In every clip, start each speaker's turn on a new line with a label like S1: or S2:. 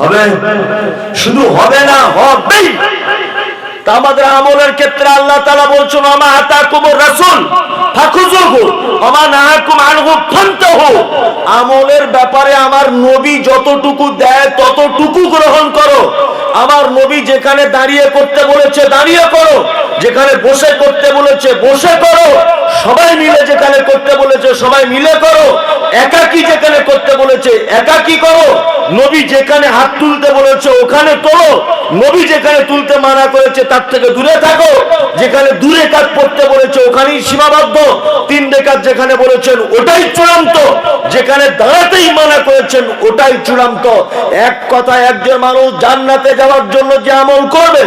S1: হবে? শুধু হবে না হবেই আমাদের আমলের ক্ষেত্রে আল্লাহ তালা বলছেন আমা হাতা কুমর রাসুল আমলের ব্যাপারে আমার নবী যতটুকু দেয়, ততটুকু গ্রহণ করো। আমার নবী যেখানে দাঁড়িয়ে করতে বলেছে, দাঁড়িয়ে করো। যেখানে বসে করতে বলেছে, বসে করো। সবাই মিলে যেখানে করতে বলেছে, সবাই মিলে করো। একাকি যেখানে করতে বলেছে, একাকি করো। নবী যেখানে হাত তুলতে বলেছে, ওখানে তোলো। নবী যেখানে তুলতে মানা করেছে, তার থেকে দূরে থাকো। যেখানে দূরে কাজ পড়তে বলেছে, ওখানেই সীমাবদ্ধ। তিন রেখাত যেখানে বলেছেন, ওটাই চূড়ান্ত। যেখানে দাঁড়াতেই মানা করেছেন, ওটাই চূড়ান্ত। এক কথায় একজন মানুষ জান্নাতে যাওয়ার জন্য যে আমল করবে,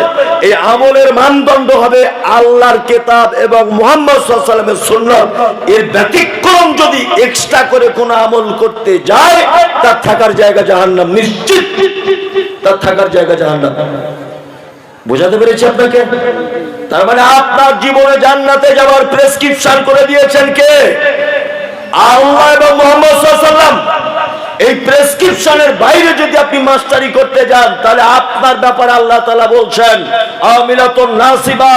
S1: এই আমলের মানদণ্ড হবে আল্লাহর কেতাব এবং মোহাম্মদ সাল্লামের সুন্নত, এর ব্যতিক্রম যদি এক্সট্রা করে কোনো আমল করতে যায়, তার থাকার জায়গা জাহান্নাম, নিশ্চিত তার থাকার জায়গা জাহান্নাম। বোঝাতে পেরেছি আপনাকে? তার মানে আপনার জীবনে জান্নাতে যাওয়ার প্রেসক্রিপশন করে দিয়েছেন কে? আল্লাহ এবং মোহাম্মদ সাল্লাম এই প্রেসক্রিপশনের বাইরে যদি আপনি মাস্টারি করতে যান, তাহলে আপনার ব্যাপারে আল্লাহ তালা বলছেন নাসিবা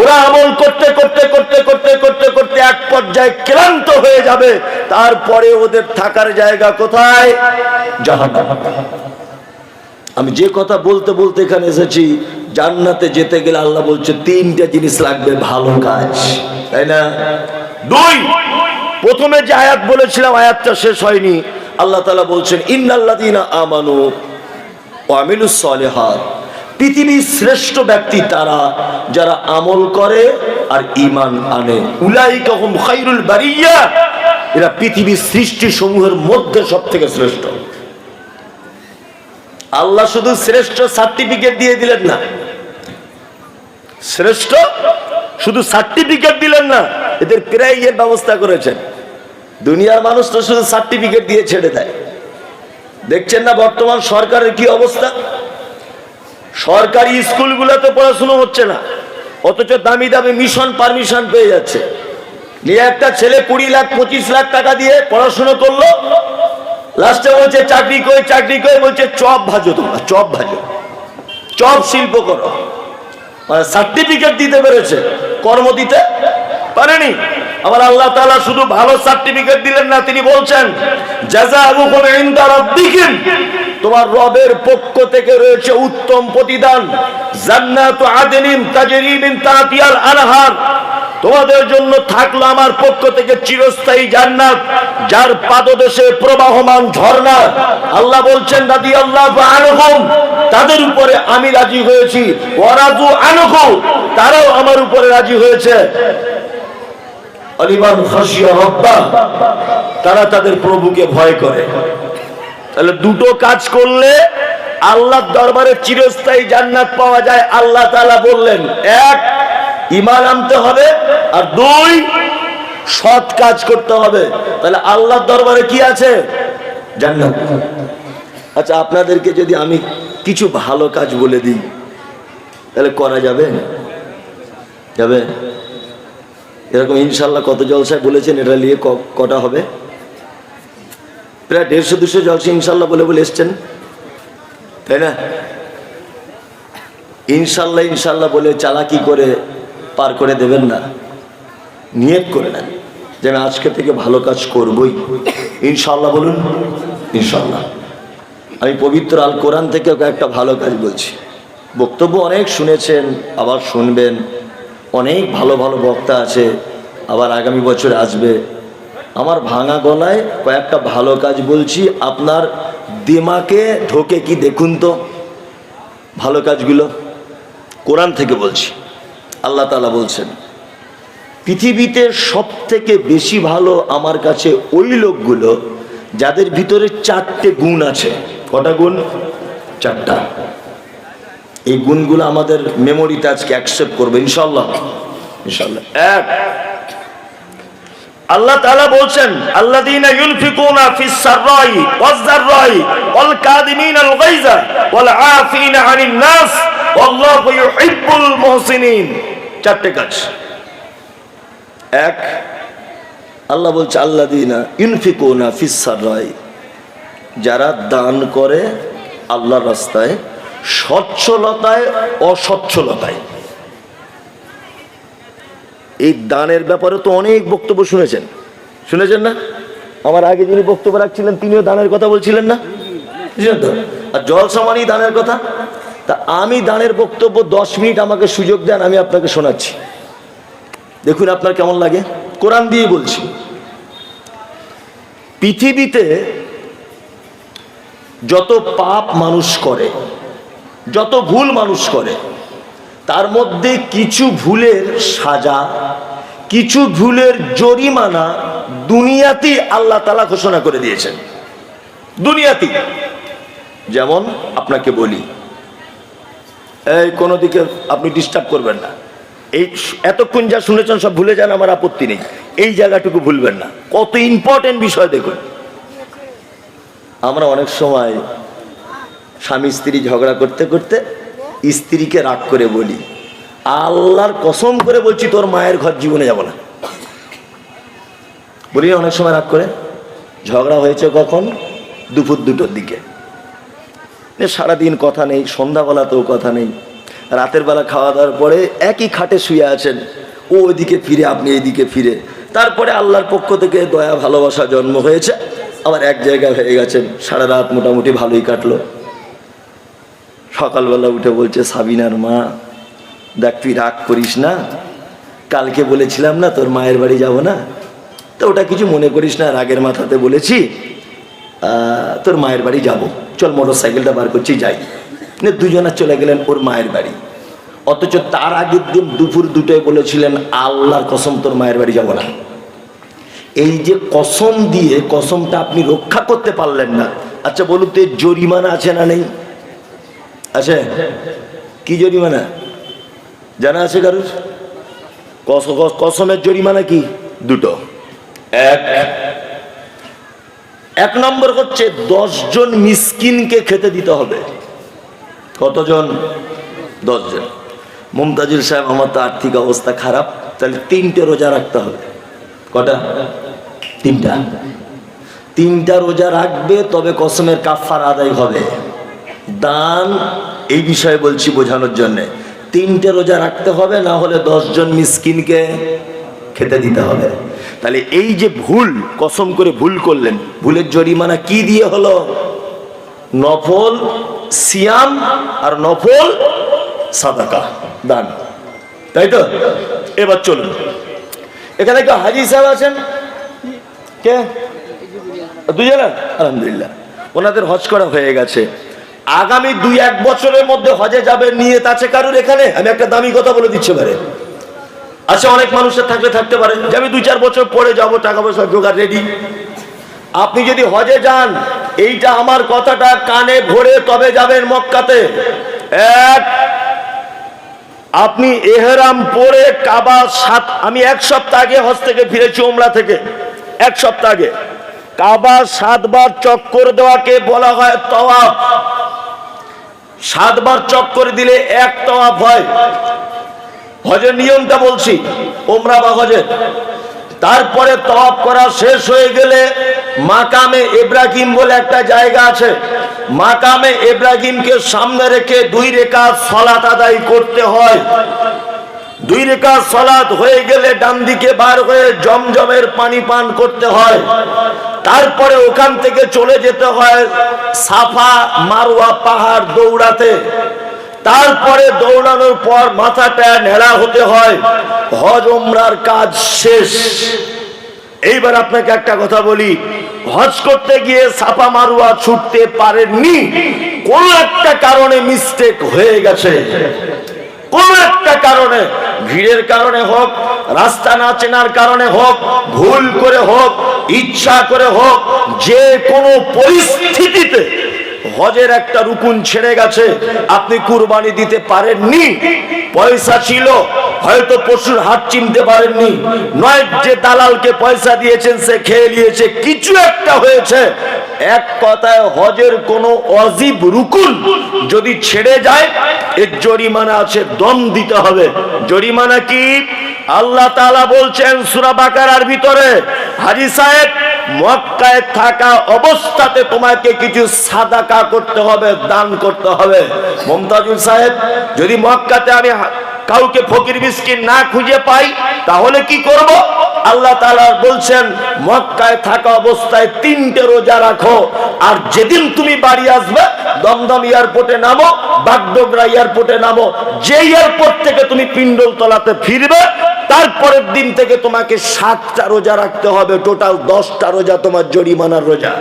S1: ওরা আমল করতে করতে করতে করতে করতে করতে এক পর্যায়ে ক্লান্ত হয়ে যাবে। তারপরে ওদের থাকার জায়গা কোথায়? আমি যে কথা বলতে বলতে এখানে এসেছি, জান্নাতে যেতে গেলে আল্লাহ বলছে, তিনটা জিনিস লাগবে, ভালো কাজ। তাই না? দুই প্রথমে যে আয়াত বলেছিলাম, আয়াতটা শেষ হয়নি। আল্লাহ তালা বলছেন ইন্নাল্লাদিনা আমানু সলেহাত। পৃথিবীর শ্রেষ্ঠ ব্যক্তি তারা, যারা আমল করে আর ইমান আনে। উলাই কখন খাইরুল বারিয়া এরা পৃথিবীর সৃষ্টি সমূহের মধ্যে সব থেকে শ্রেষ্ঠ। আল্লাহ শুধু শ্রেষ্ঠ সার্টিফিকেট দিয়ে দিলেন না। শ্রেষ্ঠ শুধু সার্টিফিকেট দিলেন না, এদের প্রাইজের ব্যবস্থা করেছেন। দুনিয়ার মানুষ তো শুধু সার্টিফিকেট দিয়ে ছেড়ে দেয়। দেখছেন না বর্তমান সরকারের কি অবস্থা? সরকারি স্কুলগুলোতে পড়াশুনো হচ্ছে না, অথচ দামি দামি মিশন পারমিশন পেয়ে যাচ্ছে। নিয়ে একটা ছেলে কুড়ি লাখ, পঁচিশ লাখ টাকা দিয়ে পড়াশুনো করল, লাস্টে বলছে, চাকরি করে চাকরি করে বলছে, চপ ভাজো তোমরা, চপ ভাজো। চপ শিল্প করো। মানে সার্টিফিকেট দিতে পেরেছে, কর্ম দিতে পারেনি। আমার আল্লাহ তাআলা শুধু ভালো সার্টিফিকেট দিলেন না, তিনি বলছেন তোমার রবের পক্ষ থেকে রয়েছে উত্তম প্রতিদান। আনহার। তোমাদের জন্য থাকল আমার পক্ষ থেকে চিরস্থায়ী জান্নাত, যার পাদদেশে প্রবাহমান ঝর্ণা। আল্লাহ বলছেন দাদি আল্লাহ আনহুম। তাদের উপরে আমি রাজি হয়েছি। ওয়ারাজু আনহু, তারাও আমার উপরে রাজি হয়েছে। অলিমান খাসিয়া রব্বা, তারা তাদের প্রভুকে ভয় করে। তাহলে দুটো কাজ করলে আল্লাহর দরবারে চিরস্থায়ী জান্নাত পাওয়া যায়, আল্লাহ তাআলা বললেন, এক ইমান আনতে হবে, আর দুই, সৎ কাজ করতে হবে। তাহলে আল্লাহর দরবারে কি আছে? জান্নাত। আচ্ছা আপনাদেরকে যদি আমি কিছু ভালো কাজ বলে দিই, তাহলে করা যাবে? যাবে? এরকম ইনশাল্লাহ কত জলসায় বলেছেন, এটা নিয়ে কটা হবে? প্রায় দেড়শো, দুশো জলসা ইনশাল্লাহ বলে বলে এসছেন। তাই না? ইনশাল্লাহ ইনশাল্লাহ বলে চালাকি করে পার করে দেবেন না। নিয়ত করে নেন যে আমি আজকে থেকে ভালো কাজ করবই। ইনশাল্লাহ বলুন ইনশাল্লাহ আমি পবিত্র আল কোরআন থেকে একটা ভালো কাজ বলছি। বক্তব্য অনেক শুনেছেন, আবার শুনবেন। অনেক ভালো ভালো বক্তা আছে, আবার আগামী বছর আসবে। আমার ভাঙা গলায় কয়েকটা ভালো কাজ বলছি, আপনার দিমাকে ঢোকে কি দেখুন তো? ভালো কাজগুলো কোরআন থেকে বলছি, আল্লাহ তালা বলছেন, পৃথিবীতে সব থেকে বেশি ভালো আমার কাছে ওই লোকগুলো যাদের ভিতরে চারটে গুণ আছে। কটা গুণ? চারটা। এই গুণগুলো আমাদের মেমোরিতে আজকে অ্যাকসেপ্ট করবে ইনশাল্লাহ ইনশাল্লাহ এক, আল্লাহ তাআলা বলছেন, আল্লাযীনা ইউনফিকুনা ফিস সাররাই ওয়াল আনিন নাস ওয়াল্লাহু ইউহিব্বুল মুহসিনিন। চারটে কাজ। এক, আল্লাহ বলছে, আল্লাযীনা ইউনফিকুনা ফিস সাররাই, যারা দান করে আল্লাহর রাস্তায় সচ্ছলতায় অসচ্ছলতায়। এই দানের ব্যাপারে তো অনেক বক্তব্য শুনেছেন। শুনেছেন না? আমার আগে যিনি বক্তব্য রাখছিলেন, তিনিও দানের কথা বলছিলেন না? আর জল সমানই দানের কথা? তা আমি দানের বক্তব্য দশ মিনিট আমাকে সুযোগ দেন, আমি আপনাকে শোনাচ্ছি। দেখুন আপনার কেমন লাগে? কোরআন দিয়ে বলছি। পৃথিবীতে যত পাপ মানুষ করে যত ভুল মানুষ করে, তার মধ্যে কিছু ভুলের সাজা, কিছু ভুলের জরিমানা দুনিয়াতেই আল্লাহ তালা ঘোষণা করে দিয়েছেন। দুনিয়াতেই। যেমন আপনাকে বলি, এই কোনো দিকে আপনি ডিস্টার্ব করবেন না। এই এতক্ষণ যা শুনেছেন সব ভুলে যান, আমার আপত্তি নেই। এই জায়গাটুকু ভুলবেন না। কত ইম্পর্টেন্ট বিষয় দেখুন। আমরা অনেক সময় স্বামী স্ত্রী ঝগড়া করতে করতে স্ত্রীকে রাগ করে বলি, আল্লাহর কসম করে বলছি তোর মায়ের ঘর জীবনে যাব না। বলি অনেক সময় রাগ করে, ঝগড়া হয়েছে কখন? দুপুর দুটোর দিকে। সারাদিন কথা নেই, সন্ধ্যাবেলাতেও কথা নেই। রাতের বেলা খাওয়া দাওয়ার পরে একই খাটে শুয়ে আছেন, ও ওইদিকে ফিরে, আপনি এইদিকে ফিরে। তারপরে আল্লাহর পক্ষ থেকে দয়া ভালোবাসা জন্ম হয়েছে, আবার এক জায়গায় হয়ে গেছেন, সারা রাত মোটামুটি ভালোই কাটলো। সকালবেলা উঠে বলছে, সাবিনার মা, দেখ তুই রাগ করিস না। কালকে বলেছিলাম না তোর মায়ের বাড়ি যাব না। তো ওটা কিছু মনে করিস না, রাগের মাথাতে বলেছি তোর মায়ের বাড়ি যাব। চল মোটর সাইকেলটা বার করছি, যাই। নিয়ে দুজনা চলে গেলেন ওর মায়ের বাড়ি। অথচ তার আগের দিন দুপুর দুটোয় বলেছিলেন, আল্লাহর কসম, তোর মায়ের বাড়ি যাব না। এই যে কসম দিয়ে কসমটা আপনি রক্ষা করতে পারলেন না। আচ্ছা বলুন তো জরিমানা আছে না নেই? আছে? কি জরিমানা? জানা আছে কারুর? কস- কস- কসমের জরিমানা কি? দুটো। এক। এক নম্বর হচ্ছে জন মিসকিনকে খেতে দিতে হবে। কতজন? দশজন। মুমতাজুল সাহেব, আমার তো আর্থিক অবস্থা খারাপ, তাহলে তিনটে রোজা রাখতে হবে। কটা? তিনটা। তিনটা রোজা রাখবে, তবে কসমের কাফার আদায় হবে। দান এই বিষয়ে বলছি বোঝানোর জন্য। তিনটে রোজা রাখতে হবে, না হলে জন মিসকিনকে খেতে দিতে হবে। তাহলে এই যে ভুল, কসম করে ভুল করলেন, ভুলের জরিমানা কি দিয়ে হলো? নফল সিয়াম আর নফল সাদাকা, দান। তাই তো? এবার চলুন। এখানে কেউ হাজি সাহেব আছেন? কে? দুজনা? আলহামদুলিল্লাহ। ওনাদের হজ করা হয়ে গেছে। আগামী দুই এক বছরের মধ্যে হজে যাবে, নিয়ত আছে কারুর এখানে? আমি একটা দামি কথা বলে দিচ্ছি পারে আচ্ছা অনেক মানুষের থাকলে থাকতে পারে। যে আমি দুই চার বছর পরে যাব, টাকা পয়সা জোগাড় রেডি আপনি যদি হজে যান, এইটা আমার কথাটা কানে ভরে তবে যাবেন মক্কাতে। এক, আপনি এহরাম পরে কাবা সাত আমি এক সপ্তাহ আগে হজ থেকে ফিরেছি ওমরা থেকে। এক সপ্তাহ আগে। কাবা সাতবার চক্কর দেওয়াকে বলা হয় তওয়াফ। সাতবার চক্কর দিলে এক তওয়াফ হয়। হজের নিয়মটা বলছি ওমরা বা হজের। তারপরে তওয়াফ করা শেষ হয়ে গেলে মাকামে ইব্রাহিম বলে একটা জায়গা আছে। মাকামে ইব্রাহিমকে সামনে রেখে দুই রেখা সলাত আদায় করতে হয়। দুই রেখা সলাৎ হয়ে গেলে ডান দিকে বার হয়ে জমজমের পানি পান করতে হয়। তারপরে ওখান থেকে চলে যেতে হয় সাফা মারোয়া পাহাড় দৌড়াতে। তারপরে দৌড়ানোর পর মাথাটা নেড়া হতে হয়, হজ ওমরার কাজ শেষ। এইবার আপনাকে একটা কথা বলি, হজ করতে গিয়ে সাপা মারুয়া ছুটতে পারেননি, কোন একটা কারণে মিস্টেক হয়ে গেছে। কোন একটা কারণে, ভিড়ের কারণে হোক, রাস্তা না চেনার কারণে হোক, ভুল করে হোক, ইচ্ছা করে হোক, যে কোনো পরিস্থিতিতে হজের একটা রুকুন ছেড়ে গেছে, আপনি কুরবানি দিতে পারেননি, পয়সা ছিল, হয়তো পশুর হাট চিনতে পারেননি, নয় যে দালালকে পয়সা দিয়েছেন, সে খেয়ে নিয়েছে, কিছু একটা হয়েছে এক কথায় হজের কোনো অজীব রুকুন যদি ছেড়ে যায়, এর জরিমানা আছে, দম দিতে হবে। জরিমানা কি? আল্লাহ তাআলা বলছেন সূরা বাকারার ভিতরে, হাজী সাহেব, মক্কায় থাকা অবস্থাতে তোমাকে কিছু সাদাকা করতে হবে, দান করতে হবে। মমতাজুল সাহেব, যদি মক্কাতে আমি কাউকে ফকির মিসকিন না খুঁজে পাই, তাহলে কি করব? আল্লাহ তাআলা বলছেন, মক্কায় থাকা অবস্থায় তিনটে রোজা রাখো, আর যেদিন তুমি বাড়ি আসবে, দমদম এয়ারপোর্টে নামো, বাগডোগরা এয়ারপোর্টে নামো যে এয়ারপোর্ট থেকে তুমি পিন্ডল তলাতে ফিরবে, তারপরের দিন থেকে তোমাকে সাতটা রোজা রাখতে হবে, টোটাল দশটা রোজা তোমার জরিমানার রোজা।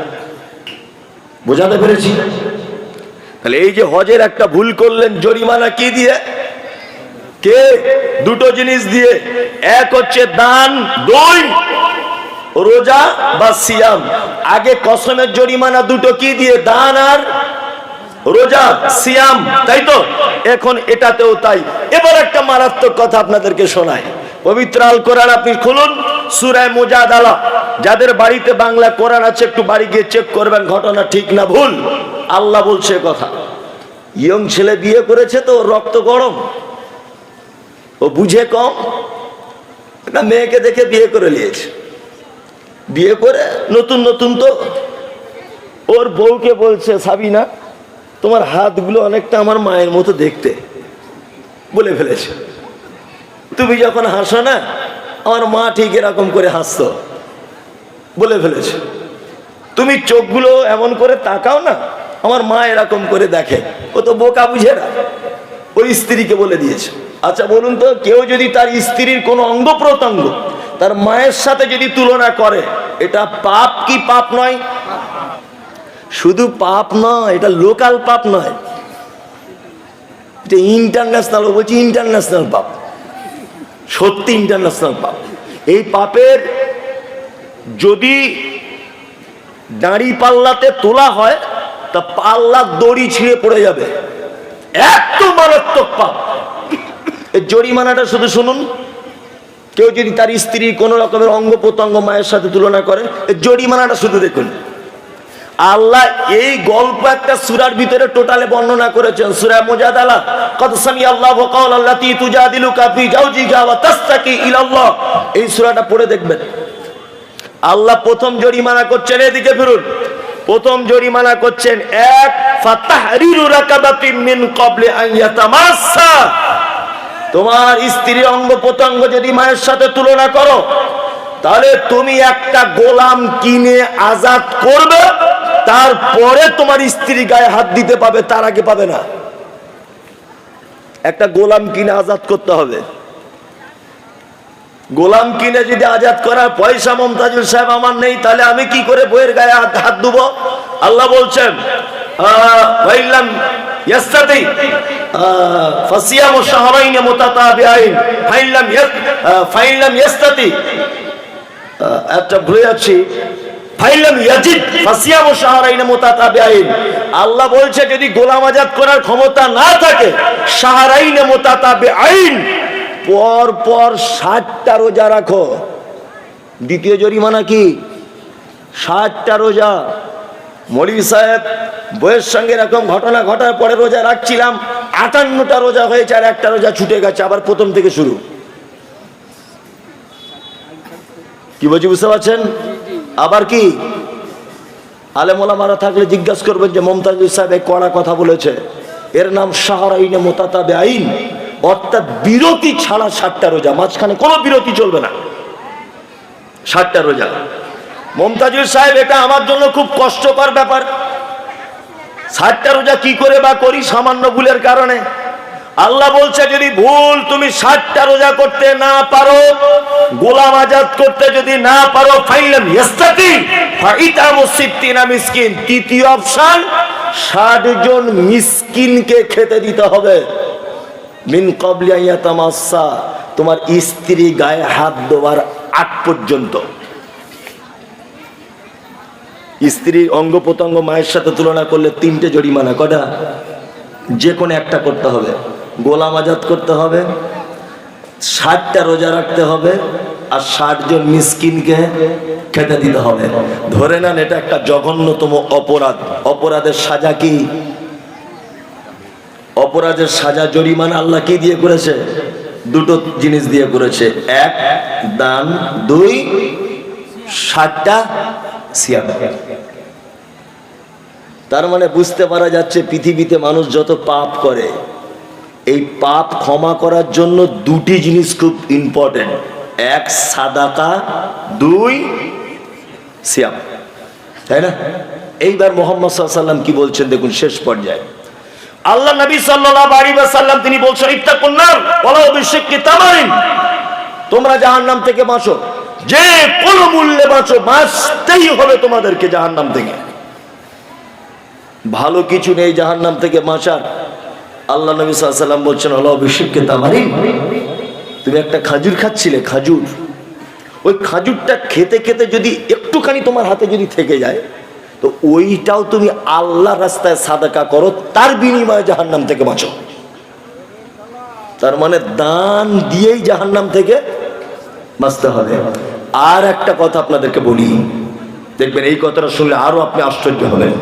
S1: বোঝাতে পেরেছি? তাহলে এই যে হজের একটা ভুল করলেন, জরিমানা কি দিয়ে? কে? দুটো জিনিস দিয়ে। এক হচ্ছে দান, দুই রোজা বা সিয়াম। আগে কসমের জরিমানা দুটো কি দিয়ে? দান আর রোজা, সিয়াম, তাই তো? এখন এটাতেও তাই। এবার একটা মারাত্মক কথা আপনাদেরকে শোনায় পবিত্র আল কোরআন আপনি খুলুন সুরায় মুজাদালা। যাদের বাড়িতে বাংলা কোরআন আছে, একটু বাড়ি গিয়ে চেক করবেন, ঘটনা ঠিক না, ভুল। আল্লাহ বলছে কথা। ইয়ং ছেলে বিয়ে করেছে তো, রক্ত গরম। ও বুঝে কম? একটা মেয়েকে দেখে বিয়ে করে নিয়েছে। বিয়ে করে নতুন নতুন তো। ওর বউকে বলছে, সাবিনা, তোমার হাতগুলো অনেকটা আমার মায়ের মতো দেখতে। বলে ফেলেছে। তুমি যখন হাসো না, আমার মা ঠিক এরকম করে হাসত। বলে ফেলেছে। তুমি চোখগুলো এমন করে তাকাও না, আমার মা এরকম করে দেখে। ও তো বোকা বুঝে না। ওই স্ত্রীকে বলে দিয়েছে। আচ্ছা বলুন তো, কেউ যদি তার স্ত্রীর কোনো অঙ্গ প্রত্যঙ্গ তার মায়ের সাথে যদি তুলনা করে, এটা পাপ কি পাপ নয়? শুধু পাপ নয়, এটা লোকাল পাপ নয়। এটা ইন্টারন্যাশনাল বলছি ইন্টারন্যাশনাল পাপ। সত্যি ইন্টারন্যাশনাল পাপ। এই পাপের যদি দাঁড়ি পাল্লাতে তোলা হয়, তা পাল্লার দড়ি ছিঁড়ে পড়ে যাবে। এত মারাত্মক পাপ। জরিমানাটা শুধু শুনুন। কেউ যদি তার স্ত্রী কোনো রকমের অঙ্গ প্রত্যঙ্গ মায়ের সাথে তুলনা করে জরিমানাটা শুধু দেখুন। আল্লাহ এই গল্প একটা সুরার ভিতরে টোটালে বর্ণনা করেছেন। সুরা মুজাদালা কত সামি আল্লাহ কাল আল্লাহ তি তুজাদিলু কাফি জাওজিকা ওয়া তাস্তাকি ইলাল্লাহ। এই সুরাটা পড়ে দেখবেন। আল্লাহ প্রথম জরিমানা করছেন, এদিকে ফিরুন। প্রথম জরিমানা করছেন, এক, ফাতাহরিরু রাকাবাতিন মিন ক্বাবলি আন ইয়াতামাসসা। তোমার স্ত্রী অঙ্গ প্রত্যঙ্গ যদি মায়ের সাথে তুলনা করো, তাহলে তুমি একটা গোলাম কিনে আজাদ করবে, তারপরে তোমার স্ত্রী গায়ে হাত দিতে পাবে, তার আগে পাবে না। একটা গোলাম কিনে আজাদ করতে হবে। গোলাম কিনে যদি আজাদ করার পয়সা মমতাজুল সাহেব আমার নেই, তাহলে আমি কি করে বইয়ের গায়ে হাত দেবো? আল্লাহ বলছেন আহ, ফাসিয়ামু শাহরাইন মুতাতাবিআইন ফাইলাম ইয়াস- আহ, ফাইলাম ইয়াস্তাতি। আহ, একটা ভুলে যাচ্ছি। আল্লাহ বলছে যদি গোলাম আজাদ করার ক্ষমতা না থাকে শাহরাইন মুতাতাবিআইন পর পর ষাটটা রোজা রাখো। দ্বিতীয় জরিমানা কি? ষাটটা রোজা। মৌলী সাহেব, বইয়ের সঙ্গে এরকম ঘটনা ঘটার পরে রোজা রাখছিলাম, আটান্নটা রোজা হয়েছে আর একটা রোজা ছুটে গেছে, আবার প্রথম থেকে শুরু। কি বলছি, বুঝতে পারছেন? আবার কি? আলেমোলা মারা থাকলে জিজ্ঞাসা করবেন যে মমতাজুল সাহেব কড়া কথা বলেছে। এর নাম শাহরাইনে মোতাতাবে আইন। অর্থাৎ বিরতি ছাড়া ষাটটা রোজা, মাঝখানে কোনো বিরতি চলবে না। ষাটটা রোজা। মমতাজুল সাহেব, এটা আমার জন্য খুব কষ্টকর ব্যাপার। ষাটটা রোজা কি করে বা করি সামান্য ভুলের কারণে। আল্লাহ বলছে, যদি ভুল তুমি ষাটটা রোজা করতে না পারো, গোলাম আজাদ করতে যদি না পারো তৃতীয় অপশন, ষাট জন মিসকিনকে খেতে দিতে হবে। মিন তামাসা তোমার স্ত্রী গায়ে হাত দেওয়ার আগ পর্যন্ত। স্ত্রীর অঙ্গ প্রত্যঙ্গ মায়ের সাথে তুলনা করলে তিনটে জরিমানা, কটা? যে কোনো একটা করতে হবে। গোলাম আজাদ করতে হবে, ষাটটা রোজা রাখতে হবে, আর ষাট জন মিসকিনকে খেতে দিতে হবে। ধরে নেন এটা একটা জঘন্যতম অপরাধ। অপরাধের সাজা কি? অপরাধের সাজা জরিমানা আল্লাহ কি দিয়ে করেছে? দুটো জিনিস দিয়ে করেছে। এক, দান। দুই, ষাটটা সিয়াম। তার মানে বুঝতে পারা যাচ্ছে পৃথিবীতে মানুষ যত পাপ করে, এই পাপ ক্ষমা করার জন্য দুটি জিনিস খুব ইম্পর্টেন্ট এক, সাদাকা, দুই, সিয়াম। তাই না? এইবার মোহাম্মদ সাল্লাম কি বলছেন দেখুন, শেষ পর্যায়ে। আল্লাহ নবী ওয়াসাল্লাম তিনি বলছেন ইত্তাকুন নার ওয়ালা বিশিক্কি তামারিন। তোমরা জাহান্নাম থেকে বাঁচো। যে কোন মূল্যে বাঁচো, বাঁচতেই হবে তোমাদেরকে জাহান্নাম থেকে। ভালো কিছু নেই জাহার জাহান্নাম থেকে বাঁচার। আল্লাহ নবী সাল্লাম বলছেন হলো অভিষেককে তামারিন তুমি একটা খাজুর খাচ্ছিলে, খাজুর। ওই খাজুরটা খেতে খেতে যদি একটুখানি তোমার হাতে যদি থেকে যায়, তো ওইটাও তুমি আল্লাহ রাস্তায় সাদাকা করো, তার বিনিময়ে জাহার নাম থেকে বাঁচো। তার মানে দান দিয়েই জাহার নাম থেকে বাঁচতে হবে। আর একটা কথা আপনাদেরকে বলি, দেখবেন এই কথাটা শুনলে আরও আপনি আশ্চর্য হবেন।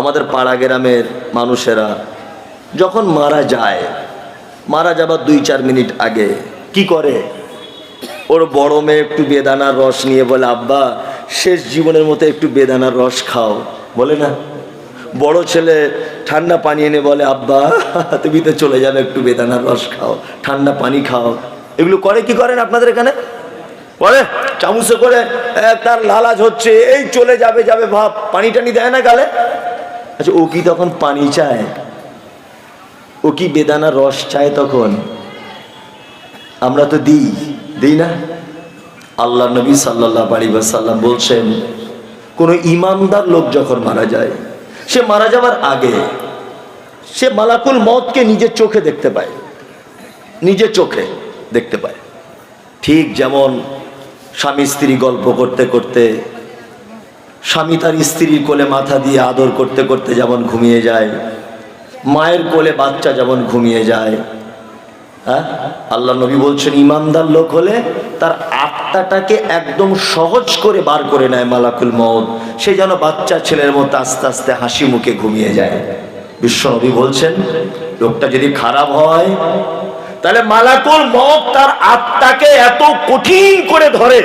S1: আমাদের পাড়া গ্রামের মানুষেরা যখন মারা যায়, মারা যাবার দুই চার মিনিট আগে কি করে? ওর বড় মেয়ে একটু বেদানার রস নিয়ে বলে, আব্বা, শেষ জীবনের মতো একটু বেদানার রস খাও। বলে না। বড় ছেলে ঠান্ডা পানি এনে বলে, আব্বা, তুমি তো চলে যাবে, একটু বেদানার রস খাও, ঠান্ডা পানি খাও। এগুলো করে কি করেন আপনাদের এখানে? করে, চামুচে করে তার লালাজ হচ্ছে, এই চলে যাবে যাবে, ভাব। পানি টানি দেয় না গালে? আচ্ছা ও কি তখন পানি চায়? ও কি বেদানার রস চায় তখন? আমরা তো দিই দিই না? আল্লাহ নবী সাল্লাহ আলী বলছেন, কোন ইমানদার লোক যখন মারা যায়, সে মারা যাওয়ার আগে সে মালাকুল মতকে নিজের চোখে দেখতে পায়। নিজের চোখে দেখতে পায়। ঠিক যেমন স্বামী স্ত্রী গল্প করতে করতে স্বামী তার স্ত্রীর কোলে মাথা দিয়ে আদর করতে করতে যেমন ঘুমিয়ে যায়, মায়ের কোলে বাচ্চা যেমন ঘুমিয়ে যায় হ্যাঁ? আল্লাহ নবী বলছেন, ইমানদার লোক হলে তার আত্মাটাকে একদম সহজ করে বার করে নেয় মালাকুল মত সে যেন বাচ্চা ছেলের মতো আস্তে আস্তে হাসি মুখে ঘুমিয়ে যায়। বিশ্ব নবী বলছেন, লোকটা যদি খারাপ হয়, তাহলে মালাকুল মত তার আত্মাকে এত কঠিন করে ধরে।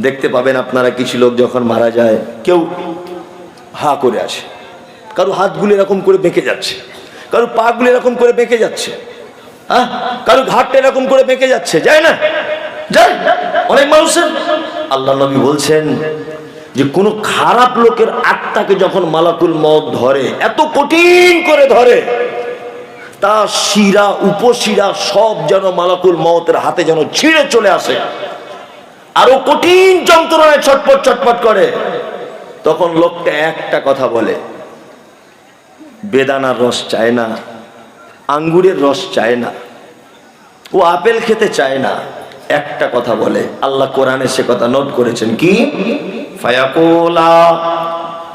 S1: দেখতে পাবেন আপনারা কিছু লোক যখন মারা যায়, কেউ হা করে আসে। কারও হাতগুলো এরকম করে বেঁকে যাচ্ছে। কারও পাগুলো এরকম করে বেঁকে যাচ্ছে। হ্যাঁ? কারও ঘাটটা এরকম করে বেঁকে যাচ্ছে। যায় না? যায়? অনেক মানুষের। আল্লাহ নবী বলছেন যে, কোনো খারাপ লোকের আত্মাকে যখন মালাকুল মত ধরে, এত কঠিন করে ধরে তা শিরা, উপশিরা সব যেন মালাকুল মতের হাতে যেন ছিঁড়ে চলে আসে। আরও কঠিন যন্ত্রণায় ছটপট ছটপট করে। তখন লোকটা একটা কথা বলে, বেদানার রস চায় না, আঙ্গুরের রস চায় না, ও আপেল খেতে চায় না, একটা কথা বলে, আল্লাহ কোরআনে সে কথা নোট করেছেন কি? ফায়াকুলা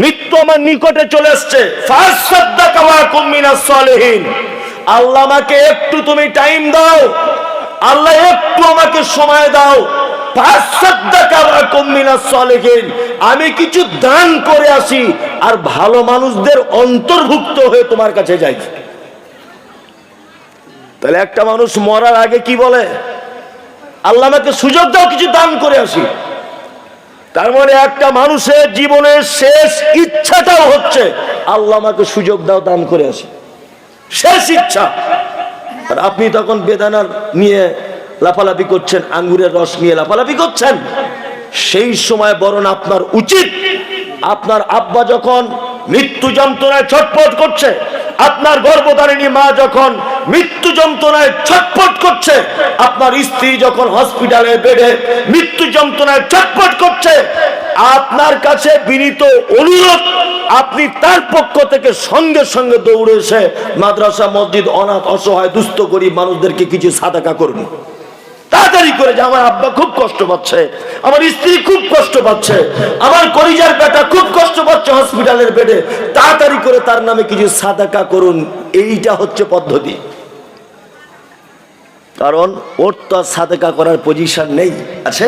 S1: মৃত্যু আমার নিকটে চলে এসছে আল্লাহ আমাকে একটু তুমি টাইম দাও। আল্লাহ একটু আমাকে সময় দাও। আমি কিছু দান করে আসি, আর ভালো মানুষদের অন্তর্ভুক্ত হয়ে তোমার কাছে যাই। তাহলে একটা মানুষ মরার আগে কি বলে? আল্লাহ আমাকে সুযোগ দাও কিছু দান করে আসি। তার মানে একটা মানুষের জীবনের শেষ ইচ্ছাটাও হচ্ছে, আল্লাহ আমাকে সুযোগ দাও, দান করে আসি। শেষ ইচ্ছা। আর আপনি তখন বেদানার নিয়ে লাফালাফি করছেন, আঙ্গুরের রস নিয়ে লাফালাফি করছেন। সেই সময় বরণ আপনার উচিত। আপনার আব্বা যখন মৃত্যু যন্ত্রণায় ছটপট করছে আপনার গর্ভধারিণী মা যখন মৃত্যু যন্ত্রণায় ছটপট করছে, আপনার স্ত্রী যখন হসপিটালে বেডে মৃত্যু যন্ত্রণায় ছটপট করছে, আপনার কাছে বিনীত অনুরোধ, আপনি তার পক্ষ থেকে সঙ্গে সঙ্গে দৌড়ে এসে মাদ্রাসা, মসজিদ অনাথ, অসহায়, দুস্থ, গরিব মানুষদেরকে কিছু সাদাকা করুন। তাড়াতাড়ি করে যে, আমার আব্বা খুব কষ্ট পাচ্ছে, আমার স্ত্রী খুব কষ্ট পাচ্ছে, আমার কলিজার বেটা খুব কষ্ট পাচ্ছে হসপিটালের বেডে। তাড়াতাড়ি করে তার নামে কিছু সাদাকা করুন, এইটা হচ্ছে পদ্ধতি। কারণ ওর তো আর সাদাকা করার পজিশন নেই, আছে?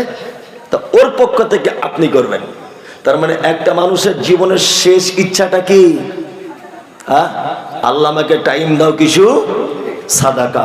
S1: তা ওর পক্ষ থেকে আপনি করবেন। তার মানে একটা মানুষের জীবনের শেষ ইচ্ছাটা কি? হ্যাঁ? আল্লাহ আমাকে টাইম দাও কিছু সাদাকা